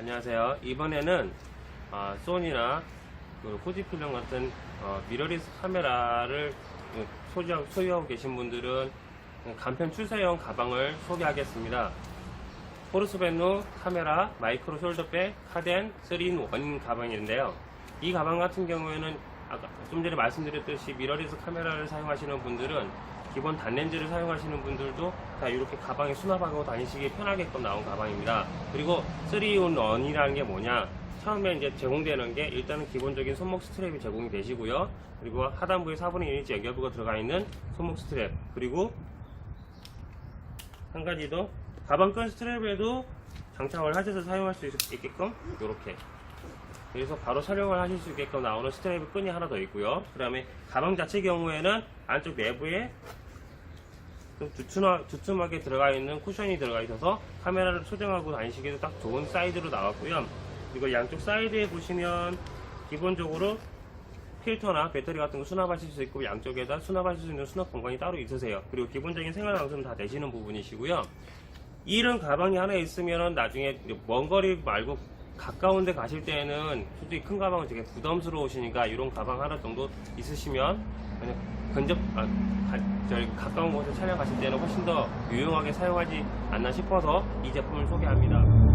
안녕하세요. 이번에는 아, 소니나 그 후지필름 같은 어, 미러리스 카메라를 그 소유하고, 계신 분들은 간편 출사용 가방을 소개하겠습니다. 포르스벤누 카메라 마이크로 숄더백 카덴 3인1 가방인데요. 이 가방 같은 경우에는 아까 좀 전에 말씀드렸듯이 미러리스 카메라를 사용하시는 분들은 기본 단렌즈를 사용하시는 분들도 다 이렇게 가방에 수납하고 다니시기 편하게끔 나온 가방입니다. 그리고 3in1이라는 게 뭐냐? 처음에 이제 제공되는 게 일단은 기본적인 손목 스트랩이 제공이 되시고요. 그리고 하단부에 4분의 1인치 연결부가 들어가 있는 손목 스트랩 그리고 한 가지 더 가방끈 스트랩에도 장착을 하셔서 사용할 수 있- 있게끔 이렇게 그래서 바로 촬영을 하실 수 있게끔 나오는 스트랩 끈이 하나 더 있고요 그 다음에 가방 자체 경우에는 안쪽 내부에 좀 두툼하, 두툼하게 들어가 있는 쿠션이 들어가 있어서 카메라를 소정하고 다니시기에도 딱 좋은 사이즈로 나왔고요 그리고 양쪽 사이드에 보시면 기본적으로 필터나 배터리 같은 거 수납하실 수 있고 양쪽에다 수납하실 수 있는 수납 공간이 따로 있으세요. 그리고 기본적인 생활 방수는 다 되시는 부분이시고요. 이런 가방이 하나 있으면 나중에 먼 거리 말고 가까운 데 가실 때는 솔직히 큰 가방은 되게 부담스러우시니까 이런 가방 하나 정도 있으시면 그냥 근접 아, 가, 저희 가까운 곳에 촬영 가실 때는 훨씬 더 유용하게 사용하지 않나 싶어서 이 제품을 소개합니다.